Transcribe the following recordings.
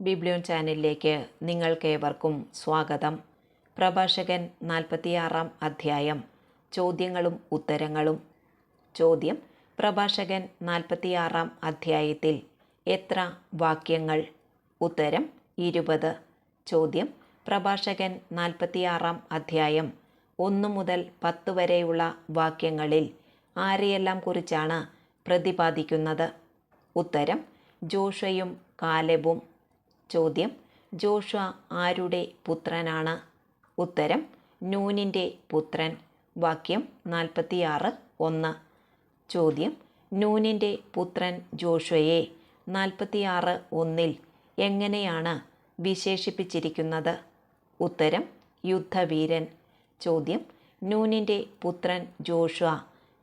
Biblion ചാനലിലേക്ക് നിങ്ങൾക്കേവർക്കും സ്വാഗതം. പ്രഭാഷകൻ നാൽപ്പത്തിയാറാം അധ്യായം. ചോദ്യങ്ങളും ഉത്തരങ്ങളും. ചോദ്യം. പ്രഭാഷകൻ നാൽപ്പത്തിയാറാം അധ്യായത്തിൽ എത്ര വാക്യങ്ങൾ? ഉത്തരം. ഇരുപത്. ചോദ്യം. പ്രഭാഷകൻ നാൽപ്പത്തിയാറാം അധ്യായം. ഒന്നു മുതൽ പത്ത് വരെയുള്ള വാക്യങ്ങളിൽ ആരെയെല്ലാം കുറിച്ചാണ് പ്രതിപാദിക്കുന്നത്? ഉത്തരം. ജോഷയും കാലെബും. ചോദ്യം. ജോഷ ആരുടെ പുത്രനാണ്? ഉത്തരം നൂനിന്റെ പുത്രൻ. വാക്യം നാൽപ്പത്തിയാറ് ഒന്ന്. ചോദ്യം നൂനിന്റെ പുത്രൻ ജോഷയെ നാൽപ്പത്തിയാറ് ഒന്നിൽ എങ്ങനെയാണ് വിശേഷിപ്പിച്ചിരിക്കുന്നത്? ഉത്തരം യുദ്ധവീരൻ. ചോദ്യം നൂനിന്റെ പുത്രൻ ജോഷ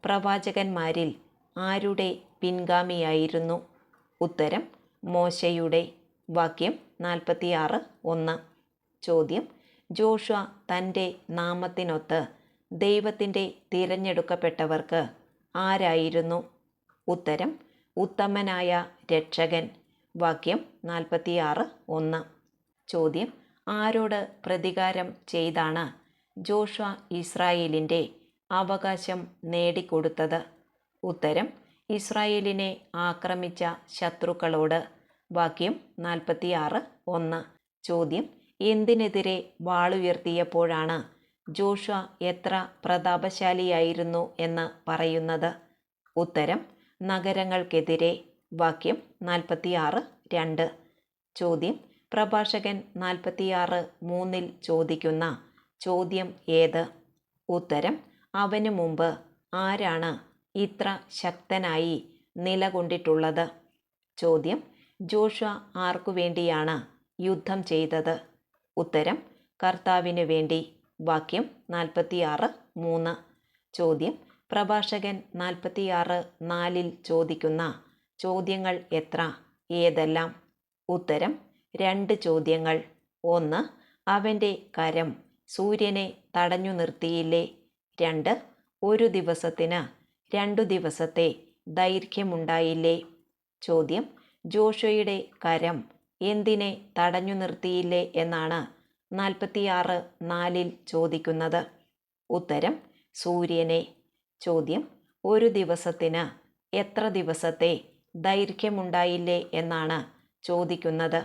പ്രവാചകന്മാരിൽ ആരുടെ പിൻഗാമിയായിരുന്നു? ഉത്തരം മോശയുടെ വാക്യം നാൽപ്പത്തിയാറ് ഒന്ന്. ചോദ്യം. ജോഷ തന്റെ നാമത്തിനൊത്ത് ദൈവത്തിന്റെ തിരഞ്ഞെടുക്കപ്പെട്ടവർക്ക് ആരായിരുന്നു? ഉത്തരം ഉത്തമനായ രക്ഷകൻ. വാക്യം നാൽപ്പത്തിയാറ് ഒന്ന്. ചോദ്യം. ആരോട് പ്രതികാരം ചെയ്താണ് ജോഷ ഇസ്രായേലിന്റെ അവകാശം നേടിക്കൊടുത്തത്? ഉത്തരം. ഇസ്രായേലിനെ ആക്രമിച്ച ശത്രുക്കളോട് വാക്യം നാൽപ്പത്തി ആറ് ഒന്ന്. ചോദ്യം. എന്തിനെതിരെ വാളുയർത്തിയപ്പോഴാണ് ജോഷ എത്ര പ്രതാപശാലിയായിരുന്നു എന്ന് പറയുന്നത്? ഉത്തരം. നഗരങ്ങൾക്കെതിരെ. വാക്യം നാൽപ്പത്തിയാറ് രണ്ട്. ചോദ്യം. പ്രഭാഷകൻ നാൽപ്പത്തിയാറ് മൂന്നിൽ ചോദിക്കുന്ന ചോദ്യം ഏത്? ഉത്തരം. അവനു മുമ്പ് ആരാണ് ഇത്ര ശക്തനായി നിലകൊണ്ടിട്ടുള്ളത്? ചോദ്യം. ജോഷ ആർക്കു വേണ്ടിയാണ് യുദ്ധം ചെയ്തത്? ഉത്തരം കർത്താവിന് വേണ്ടി. വാക്യം നാൽപ്പത്തിയാറ് മൂന്ന്. ചോദ്യം പ്രഭാഷകൻ നാൽപ്പത്തിയാറ് നാലിൽ ചോദിക്കുന്ന ചോദ്യങ്ങൾ എത്ര? ഏതെല്ലാം? ഉത്തരം രണ്ട് ചോദ്യങ്ങൾ. ഒന്ന് അവന്റെ കരം സൂര്യനെ തടഞ്ഞു നിർത്തിയില്ലേ? രണ്ട് ഒരു ദിവസത്തിന് രണ്ടു ദിവസത്തെ ദൈർഘ്യമുണ്ടായില്ലേ? ചോദ്യം ജോഷയുടെ കരം എന്തിനെ തടഞ്ഞു നിർത്തിയില്ലേ എന്നാണ് നാൽപ്പത്തിയാറ് നാലിൽ ചോദിക്കുന്നത്. ഉത്തരം സൂര്യനെ. ചോദ്യം ഒരു ദിവസത്തിന് എത്ര ദിവസത്തെ ദൈർഘ്യമുണ്ടായില്ലേ എന്നാണ് ചോദിക്കുന്നത്.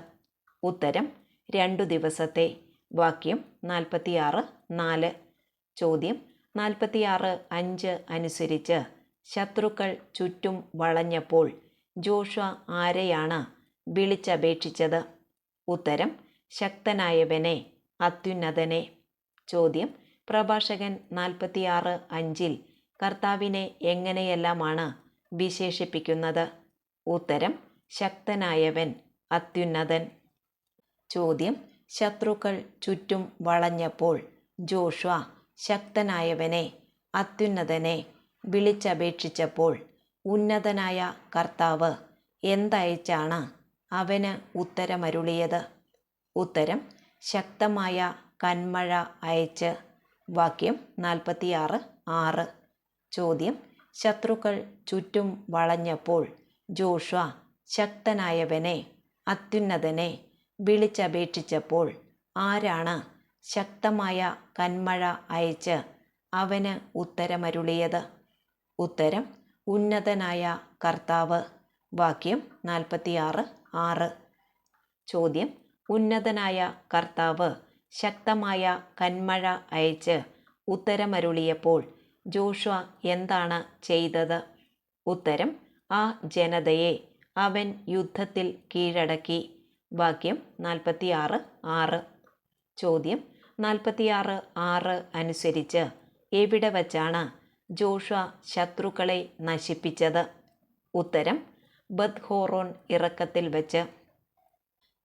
ഉത്തരം രണ്ടു ദിവസത്തെ. വാക്യം നാൽപ്പത്തിയാറ് നാല്. ചോദ്യം നാൽപ്പത്തിയാറ് അഞ്ച് അനുസരിച്ച് ശത്രുക്കൾ ചുറ്റും വളഞ്ഞപ്പോൾ ജോഷ ആരെയാണ് വിളിച്ചപേക്ഷിച്ചത്? ഉത്തരം ശക്തനായവനെ അത്യുന്നതനെ. ചോദ്യം പ്രഭാഷകൻ നാൽപ്പത്തിയാറ് അഞ്ചിൽ കർത്താവിനെ എങ്ങനെയെല്ലാമാണ് വിശേഷിപ്പിക്കുന്നത്? ഉത്തരം ശക്തനായവൻ അത്യുന്നതൻ. ചോദ്യം ശത്രുക്കൾ ചുറ്റും വളഞ്ഞപ്പോൾ ജോഷ ശക്തനായവനെ അത്യുന്നതനെ വിളിച്ചപേക്ഷിച്ചപ്പോൾ ഉന്നതനായ കർത്താവ് എന്തയച്ചാണ് അവന് ഉത്തരമരുളിയത്? ഉത്തരം ശക്തമായ കന്മഴ അയച്ച്. വാക്യം നാൽപ്പത്തിയാറ് ആറ്. ചോദ്യം ശത്രുക്കൾ ചുറ്റും വളഞ്ഞപ്പോൾ ജോഷ ശക്തനായവനെ അത്യുന്നതനെ വിളിച്ചപേക്ഷിച്ചപ്പോൾ ആരാണ് ശക്തമായ കന്മഴ അയച്ച് അവന് ഉത്തരമരുളിയത്? ഉത്തരം ഉന്നതനായ കർത്താവ്. വാക്യം നാൽപ്പത്തിയാറ് ആറ്. ചോദ്യം. ഉന്നതനായ കർത്താവ് ശക്തമായ കന്മഴ അയച്ച് ഉത്തരമരുളിയപ്പോൾ ജോഷ എന്താണ് ചെയ്തത്? ഉത്തരം ആ ജനതയെ അവൻ യുദ്ധത്തിൽ കീഴടക്കി. വാക്യം നാൽപ്പത്തിയാറ് ആറ്. ചോദ്യം നാൽപ്പത്തിയാറ് ആറ് അനുസരിച്ച് എവിടെ വച്ചാണ് ജോഷ ശത്രുക്കളെ നശിപ്പിച്ചത്. ഉത്തരം ബദ്ഹോറോൺ ഇറക്കത്തിൽ വച്ച്.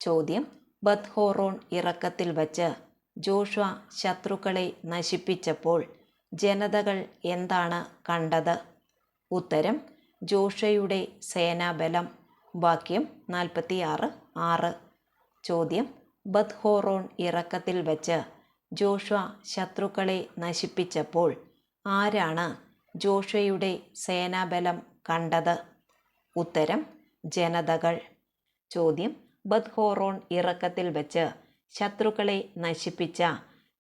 ചോദ്യം ബദ്ഹോറോൺ ഇറക്കത്തിൽ വച്ച് ജോഷ ശത്രുക്കളെ നശിപ്പിച്ചപ്പോൾ ജനതകൾ എന്താണ് കണ്ടത്? ഉത്തരം ജോഷയുടെ സേനാബലം. വാക്യം നാൽപ്പത്തിയാറ് ആറ്. ചോദ്യം ബദ്ഹോറോൺ ഇറക്കത്തിൽ വച്ച് ജോഷ ശത്രുക്കളെ നശിപ്പിച്ചപ്പോൾ ആരാണ് ജോഷയുടെ സേനാബലം കണ്ടത്? ഉത്തരം ജനതകൾ. ചോദ്യം ബദ്ഹോറോൺ ഇറക്കത്തിൽ വെച്ച് ശത്രുക്കളെ നശിപ്പിച്ച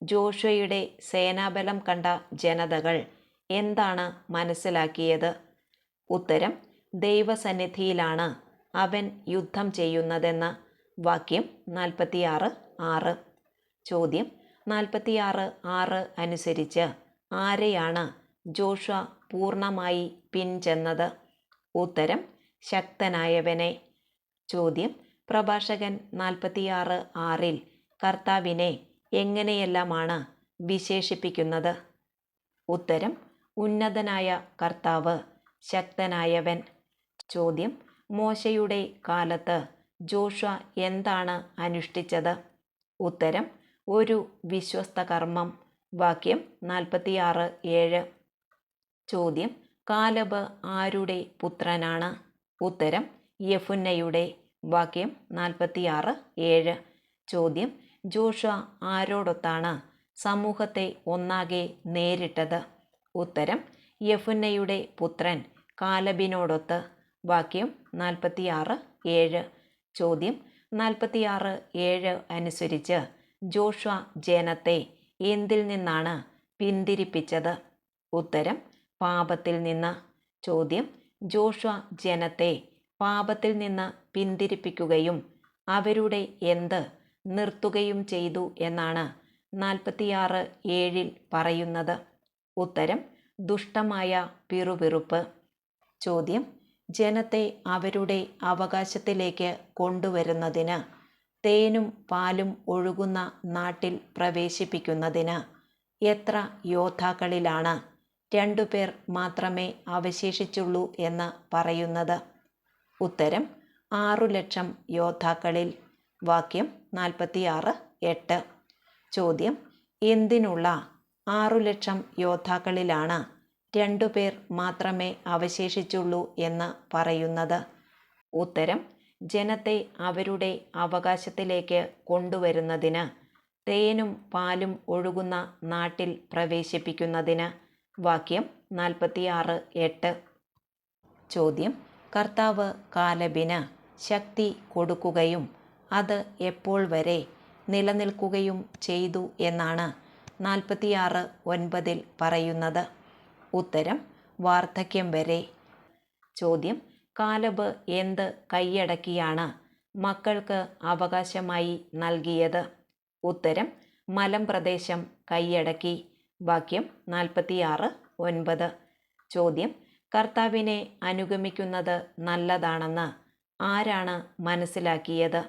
ജോഷയുടെ സേനാബലം കണ്ട ജനതകൾ എന്താണ് മനസ്സിലാക്കിയത്? ഉത്തരം ദൈവസന്നിധിയിലാണ് അവൻ യുദ്ധം ചെയ്യുന്നതെന്ന്. വാക്യം നാൽപ്പത്തിയാറ് ആറ്. ചോദ്യം നാൽപ്പത്തിയാറ് ആറ് അനുസരിച്ച് ആരെയാണ് ജോഷ പൂർണമായി പിൻചെന്നത് ഉത്തരം ശക്തനായവനെ. ചോദ്യം പ്രഭാഷകൻ നാൽപ്പത്തിയാറ് ആറിൽ കർത്താവിനെ എങ്ങനെയെല്ലാമാണ് വിശേഷിപ്പിക്കുന്നത്? ഉത്തരം ഉന്നതനായ കർത്താവ് ശക്തനായവൻ. ചോദ്യം മോശയുടെ കാലത്ത് ജോഷ എന്താണ് അനുഷ്ഠിച്ചത്? ഉത്തരം ഒരു വിശ്വസ്ത കർമ്മം വാക്യം നാൽപ്പത്തിയാറ് ഏഴ്. ചോദ്യം കാലബ് ആരുടെ പുത്രനാണ്? ഉത്തരം യഫുന്നയുടെ വാക്യം നാൽപ്പത്തിയാറ് ഏഴ്. ചോദ്യം ജോഷ ആരോടൊത്താണ് സമൂഹത്തെ ഒന്നാകെ നേരിട്ടത്? ഉത്തരം യഫുന്നയുടെ പുത്രൻ കാലബിനോടൊത്ത്. വാക്യം നാൽപ്പത്തിയാറ് ഏഴ്. ചോദ്യം നാൽപ്പത്തിയാറ് ഏഴ് അനുസരിച്ച് ജോഷ ജനത്തെ എന്തിൽ നിന്നാണ് പിന്തിരിപ്പിച്ചത്? ഉത്തരം പാപത്തിൽ നിന്ന്. ചോദ്യം ജോഷ ജനത്തെ പാപത്തിൽ നിന്ന് പിന്തിരിപ്പിക്കുകയും അവരുടെ എന്ത് നിർത്തുകയും ചെയ്തു എന്നാണ് നാൽപ്പത്തിയാറ് ഏഴിൽ പറയുന്നത്. ഉത്തരം ദുഷ്ടമായ പിറുപിറുപ്പ്. ചോദ്യം ജനത്തെ അവരുടെ അവകാശത്തിലേക്ക് കൊണ്ടുവരുന്നതിന് തേനും പാലും ഒഴുകുന്ന നാട്ടിൽ പ്രവേശിപ്പിക്കുന്നതിന് എത്ര യോദ്ധാക്കളിലാണ് രണ്ടുപേർ മാത്രമേ അവശേഷിച്ചുള്ളൂ എന്ന് പറയുന്നത്? ഉത്തരം ആറു ലക്ഷം യോദ്ധാക്കളിൽ. വാക്യം നാൽപ്പത്തിയാറ് എട്ട്. ചോദ്യം എന്തിനുള്ള ആറു ലക്ഷം യോദ്ധാക്കളിലാണ് രണ്ടുപേർ മാത്രമേ അവശേഷിച്ചുള്ളൂ എന്ന് പറയുന്നത്? ഉത്തരം ജനത്തെ അവരുടെ അവകാശത്തിലേക്ക് കൊണ്ടുവരുന്നതിന് തേനും പാലും ഒഴുകുന്ന നാട്ടിൽ പ്രവേശിപ്പിക്കുന്നതിന്. വാക്യം നാൽപ്പത്തിയാറ് എട്ട്. ചോദ്യം. കർത്താവ് കാലബിന് ശക്തി കൊടുക്കുകയും അത് എപ്പോൾ വരെ നിലനിൽക്കുകയും ചെയ്തു എന്നാണ് നാൽപ്പത്തിയാറ് ഒൻപതിൽ പറയുന്നത്. ഉത്തരം വാർദ്ധക്യം വരെ. ചോദ്യം. കാലബ് എന്ത് കൈയടക്കിയാണ് മക്കൾക്ക് അവകാശമായി നൽകിയത്? ഉത്തരം മലം പ്രദേശം കൈയടക്കി. വാക്യം നാൽപ്പത്തിയാറ് ഒൻപത്. ചോദ്യം കർത്താവിനെ അനുഗമിക്കുന്നത് നല്ലതാണെന്ന് ആരാണ് മനസ്സിലാക്കിയത്?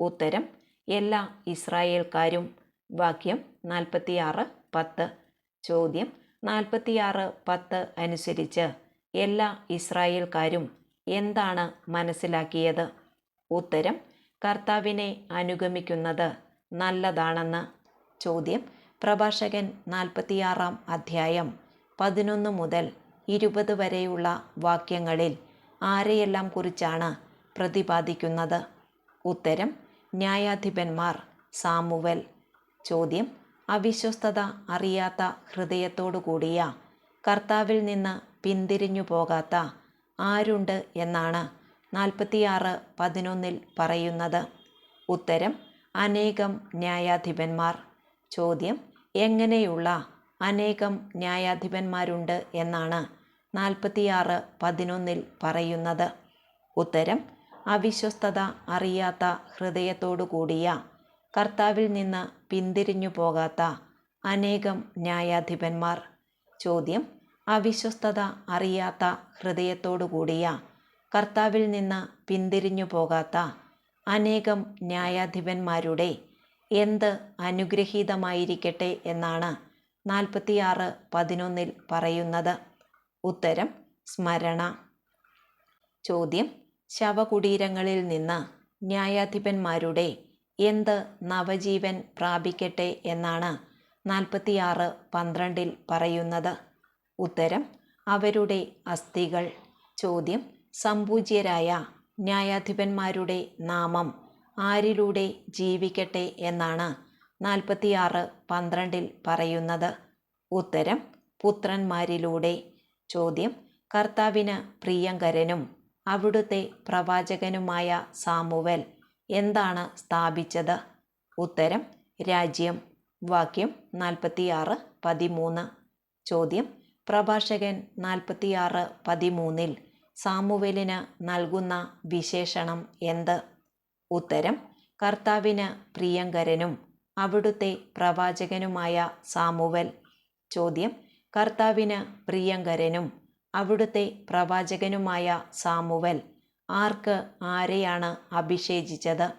ഉത്തരം എല്ലാ ഇസ്രായേൽക്കാരും. വാക്യം നാൽപ്പത്തിയാറ് പത്ത്. ചോദ്യം നാൽപ്പത്തിയാറ് പത്ത് അനുസരിച്ച് എല്ലാ ഇസ്രായേൽക്കാരും എന്താണ് മനസ്സിലാക്കിയത്? ഉത്തരം കർത്താവിനെ അനുഗമിക്കുന്നത് നല്ലതാണെന്ന്. ചോദ്യം പ്രഭാഷകൻ നാൽപ്പത്തിയാറാം അധ്യായം പതിനൊന്ന് മുതൽ ഇരുപത് വരെയുള്ള വാക്യങ്ങളിൽ ആരെയെല്ലാം കുറിച്ചാണ് പ്രതിപാദിക്കുന്നത്? ഉത്തരം ന്യായാധിപന്മാർ സാമുവൽ. ചോദ്യം അവിശ്വസ്തത അറിയാത്ത ഹൃദയത്തോടു കൂടിയ കർത്താവിൽ നിന്ന് പിന്തിരിഞ്ഞു പോകാത്ത ആരുണ്ട് എന്നാണ് നാൽപ്പത്തിയാറ് പതിനൊന്നിൽ പറയുന്നത്. ഉത്തരം അനേകം ന്യായാധിപന്മാർ. ചോദ്യം എങ്ങനെയുള്ള അനേകം ന്യായാധിപന്മാരുണ്ട് എന്നാണ് നാൽപ്പത്തിയാറ് പതിനൊന്നിൽ പറയുന്നത്. ഉത്തരം അവിശ്വസ്തത അറിയാത്ത ഹൃദയത്തോടു കൂടിയ കർത്താവിൽ നിന്ന് പിന്തിരിഞ്ഞു പോകാത്ത അനേകം ന്യായാധിപന്മാർ. ചോദ്യം അവിശ്വസ്തത അറിയാത്ത ഹൃദയത്തോടുകൂടിയ കർത്താവിൽ നിന്ന് പിന്തിരിഞ്ഞു പോകാത്ത അനേകം ന്യായാധിപന്മാരുടെ എന്ത് അനുഗ്രഹീതമായിരിക്കട്ടെ എന്നാണ് നാൽപ്പത്തിയാറ് പതിനൊന്നിൽ പറയുന്നത്. ഉത്തരം സ്മരണ. ചോദ്യം ശവകുടീരങ്ങളിൽ നിന്ന് ന്യായാധിപന്മാരുടെ എന്ത് നവജീവൻ പ്രാപിക്കട്ടെ എന്നാണ് നാൽപ്പത്തിയാറ് പന്ത്രണ്ടിൽ പറയുന്നത്. ഉത്തരം അവരുടെ അസ്ഥികൾ. ചോദ്യം സമ്പൂജ്യരായ ന്യായാധിപന്മാരുടെ നാമം ആരിലൂടെ ജീവിക്കട്ടെ എന്നാണ് നാൽപ്പത്തിയാറ് പന്ത്രണ്ടിൽ പറയുന്നത്. ഉത്തരം പുത്രന്മാരിലൂടെ. ചോദ്യം കർത്താവിന് പ്രിയങ്കരനും അവിടുത്തെ പ്രവാചകനുമായ സാമുവൽ എന്താണ് സ്ഥാപിച്ചത്? ഉത്തരം രാജ്യം. വാക്യം നാൽപ്പത്തിയാറ് പതിമൂന്ന്. ചോദ്യം പ്രഭാഷകൻ നാൽപ്പത്തിയാറ് പതിമൂന്നിൽ സാമുവേലിന് നൽകുന്ന വിശേഷണം എന്ത്? ഉത്തരം കർത്താവിന് പ്രിയങ്കരനും അവിടുത്തെ പ്രവാചകനുമായ സാമുവൽ. ചോദ്യം കർത്താവിന് പ്രിയങ്കരനും അവിടുത്തെ പ്രവാചകനുമായ സാമുവൽ ആർക്ക് ആരെയാണ് അഭിഷേചിച്ചത്?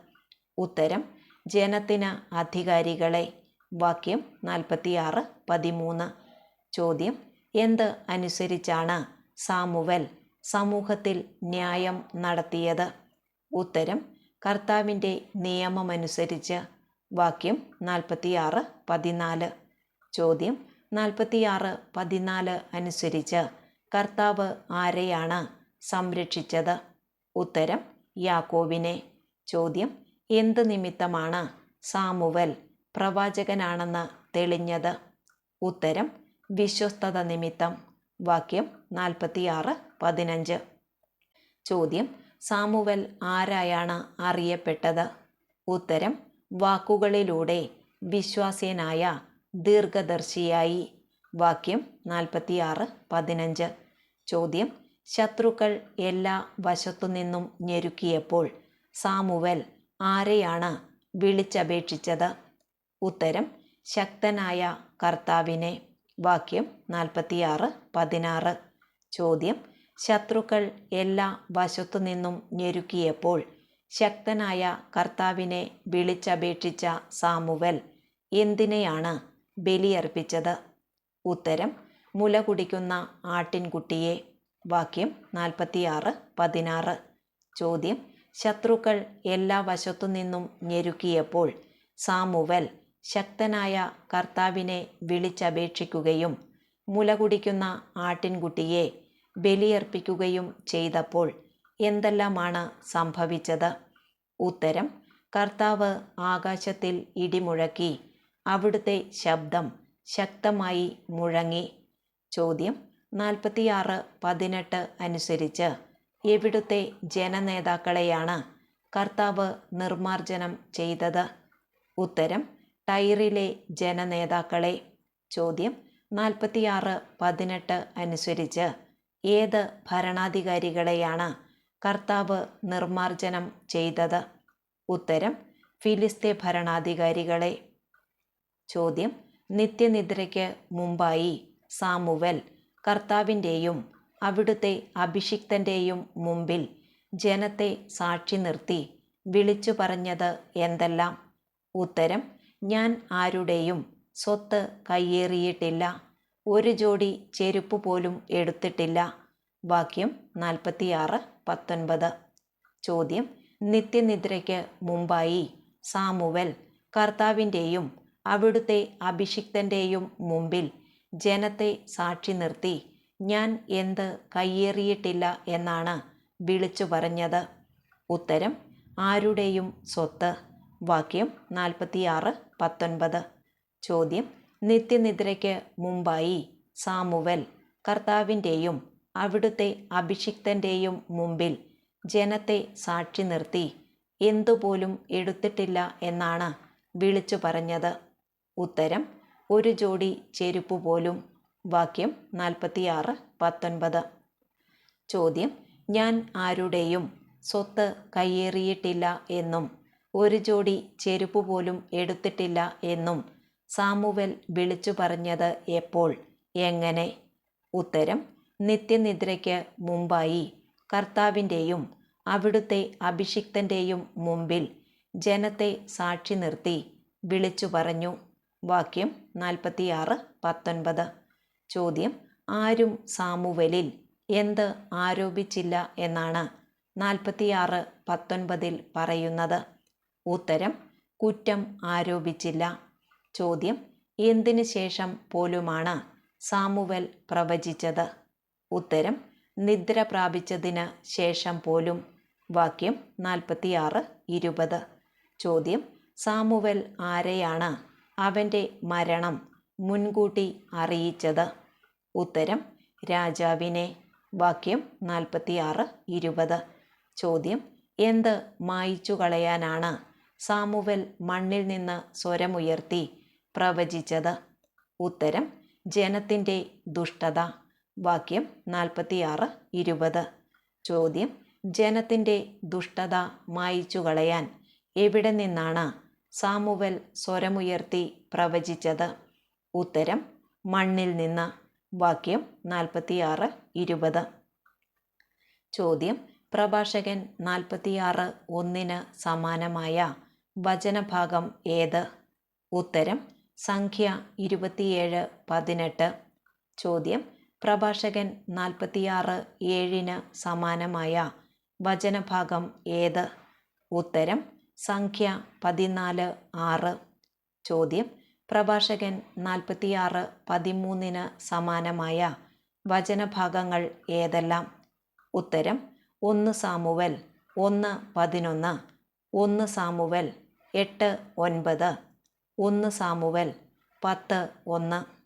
ഉത്തരം ജനത്തിന് അധികാരികളെ. വാക്യം നാൽപ്പത്തിയാറ് പതിമൂന്ന്. ചോദ്യം എന്ത് അനുസരിച്ചാണ് സാമുവൽ സമൂഹത്തിൽ ന്യായം നടത്തിയത്? ഉത്തരം കർത്താവിന്റെ നിയമമനുസരിച്ച്. വാക്യം നാൽപ്പത്തിയാറ് പതിനാല്. ചോദ്യം നാൽപ്പത്തിയാറ് പതിനാല് അനുസരിച്ച് കർത്താവ് ആരെയാണ് സംരക്ഷിച്ചത്? ഉത്തരം യാക്കോവിനെ ചോദ്യം എന്ത് നിമിത്തമാണ് സാമുവൽ പ്രവാചകനാണെന്ന് തെളിഞ്ഞത്? ഉത്തരം വിശ്വസ്തത നിമിത്തം വാക്യം നാൽപ്പത്തിയാറ് പതിനഞ്ച്. ചോദ്യം സാമുവൽ ആരായാണ് അറിയപ്പെട്ടത്? ഉത്തരം വാക്കുകളിലൂടെ വിശ്വാസ്യനായ ദീർഘദർശിയായി. വാക്യം നാൽപ്പത്തിയാറ് പതിനഞ്ച്. ചോദ്യം ശത്രുക്കൾ എല്ലാ വശത്തുനിന്നും ഞെരുക്കിയപ്പോൾ സാമുവൽ ആരെയാണ് വിളിച്ചപേക്ഷിച്ചത്? ഉത്തരം ശക്തനായ കർത്താവിനെ. വാക്യം നാൽപ്പത്തിയാറ് പതിനാറ്. ചോദ്യം. ശത്രുക്കൾ എല്ലാ വശത്തുനിന്നും ഞെരുക്കിയപ്പോൾ ശക്തനായ കർത്താവിനെ വിളിച്ചപേക്ഷിച്ച സാമുവൽ എന്തിനെയാണ് ബലിയർപ്പിച്ചത്? ഉത്തരം. മുല കുടിക്കുന്ന ആട്ടിൻകുട്ടിയെ. വാക്യം നാൽപ്പത്തിയാറ് പതിനാറ്. ചോദ്യം. ശത്രുക്കൾ എല്ലാ വശത്തുനിന്നും ഞെരുക്കിയപ്പോൾ സാമുവൽ ശക്തനായ കർത്താവിനെ വിളിച്ചപേക്ഷിക്കുകയും മുലകുടിക്കുന്ന ആട്ടിൻകുട്ടിയെ ബലിയർപ്പിക്കുകയും ചെയ്തപ്പോൾ എന്തെല്ലാമാണ് സംഭവിച്ചത്? ഉത്തരം കർത്താവ് ആകാശത്തിൽ ഇടിമുഴക്കി അവിടുത്തെ ശബ്ദം ശക്തമായി മുഴങ്ങി. ചോദ്യം നാൽപ്പത്തിയാറ് പതിനെട്ട് അനുസരിച്ച് എവിടുത്തെ ജനനേതാക്കളെയാണ് കർത്താവ് നിർമാർജനം ചെയ്തത്? ഉത്തരം ടൈറിലെ ജനനേതാക്കളെ ചോദ്യം നാൽപ്പത്തിയാറ് പതിനെട്ട് അനുസരിച്ച് ഏത് ഭരണാധികാരികളെയാണ് കർത്താവ് നിർമാർജനം ചെയ്തത്? ഉത്തരം ഫിലിസ്തീൻ ഭരണാധികാരികളെ. ചോദ്യം നിത്യനിദ്രയ്ക്ക് മുമ്പായി സാമുവൽ കർത്താവിന്റെയും അവിടുത്തെ അഭിഷിക്തന്റെയും മുമ്പിൽ ജനത്തെ സാക്ഷി നിർത്തി വിളിച്ചു പറഞ്ഞത് എന്തെല്ലാം? ഉത്തരം ഞാൻ ആരുടെയും സ്വത്ത് കയ്യേറിയിട്ടില്ല. ഒരു ജോഡി ചെരുപ്പ് പോലും എടുത്തിട്ടില്ല. വാക്യം നാൽപ്പത്തിയാറ് പത്തൊൻപത്. ചോദ്യം. നിത്യനിദ്രയ്ക്ക് മുമ്പായി സാമുവൽ കർത്താവിന്റെയും അവിടുത്തെ അഭിഷിക്തന്റെയും മുമ്പിൽ ജനത്തെ സാക്ഷി നിർത്തി ഞാൻ എന്ത് കയ്യേറിയിട്ടില്ല എന്നാണ് വിളിച്ചു പറഞ്ഞത്? ഉത്തരം. ആരുടെയും സ്വത്ത് വാക്യം നാൽപ്പത്തിയാറ് പത്തൊൻപത്. ചോദ്യം നിത്യനിദ്രയ്ക്ക് മുമ്പായി സാമുവൽ കർത്താവിന്റെയും അവിടുത്തെ അഭിഷിക്തന്റെയും മുമ്പിൽ ജനത്തെ സാക്ഷി നിർത്തി എന്തുപോലും എടുത്തിട്ടില്ല എന്നാണ് വിളിച്ചു പറഞ്ഞത്. ഉത്തരം ഒരു ജോഡി ചെരുപ്പ് പോലും. വാക്യം നാൽപ്പത്തിയാറ് പത്തൊൻപത്. ചോദ്യം ഞാൻ ആരുടെയും സ്വത്ത് കയ്യേറിയിട്ടില്ല എന്നും. ഒരു ജോഡി ചെരുപ്പ് പോലും എടുത്തിട്ടില്ല എന്നും സാമുവൽ വിളിച്ചു പറഞ്ഞത് എപ്പോൾ? എങ്ങനെ? ഉത്തരം നിത്യനിദ്രയ്ക്ക് മുമ്പായി. കർത്താവിന്റെയും അവിടുത്തെ അഭിഷിക്തന്റെയും മുമ്പിൽ ജനത്തെ സാക്ഷി നിർത്തി വിളിച്ചു പറഞ്ഞു. വാക്യം നാൽപ്പത്തിയാറ് പത്തൊൻപത്. ചോദ്യം ആരും സാമുവലിൽ എന്ത് ആരോപിച്ചില്ല എന്നാണ് നാൽപ്പത്തിയാറ് പത്തൊൻപതിൽ പറയുന്നത്. ഉത്തരം കുറ്റം ആരോപിച്ചില്ല. ചോദ്യം എന്തിനു ശേഷം പോലുമാണ് സാമുവൽ പ്രവചിച്ചത്? ഉത്തരം നിദ്ര പ്രാപിച്ചതിന് ശേഷം പോലും. വാക്യം നാൽപ്പത്തിയാറ് ഇരുപത്. ചോദ്യം സാമുവൽ ആരെയാണ് അവന്റെ മരണം മുൻകൂട്ടി അറിയിച്ചത്? ഉത്തരം രാജാവിനെ. വാക്യം നാൽപ്പത്തിയാറ് ഇരുപത്. ചോദ്യം എന്ത് മായിച്ചു കളയാനാണ് സാമുവൽ മണ്ണിൽ നിന്ന് സ്വരമുയർത്തി പ്രവചിച്ചത്. ഉത്തരം ജനത്തിന്റെ ദുഷ്ടത. വാക്യം നാൽപ്പത്തിയാറ് ഇരുപത്. ചോദ്യം ജനത്തിന്റെ ദുഷ്ടത മായിച്ചു കളയാൻ എവിടെ നിന്നാണ് സാമുവൽ സ്വരമുയർത്തി പ്രവചിച്ചത്? ഉത്തരം മണ്ണിൽ നിന്ന്. വാക്യം നാൽപ്പത്തിയാറ് ഇരുപത്. ചോദ്യം പ്രഭാഷകൻ നാൽപ്പത്തിയാറ് ഒന്നിന് സമാനമായ വചനഭാഗം ഏത്? ഉത്തരം സംഖ്യ ഇരുപത്തിയേഴ് പതിനെട്ട്. ചോദ്യം പ്രഭാഷകൻ നാൽപ്പത്തിയാറ് ഏഴിന് സമാനമായ വചനഭാഗം ഏത്? ഉത്തരം സംഖ്യ പതിനാല് ആറ്. ചോദ്യം പ്രഭാഷകൻ നാൽപ്പത്തിയാറ് പതിമൂന്നിന് സമാനമായ വചനഭാഗങ്ങൾ ഏതെല്ലാം? ഉത്തരം ഒന്ന് സാമുവൽ ഒന്ന് പതിനൊന്ന് ഒന്ന് സാമുവൽ എട്ട് ഒൻപത്. ഒന്ന് സാമുവൽ പത്ത് ഒന്ന്.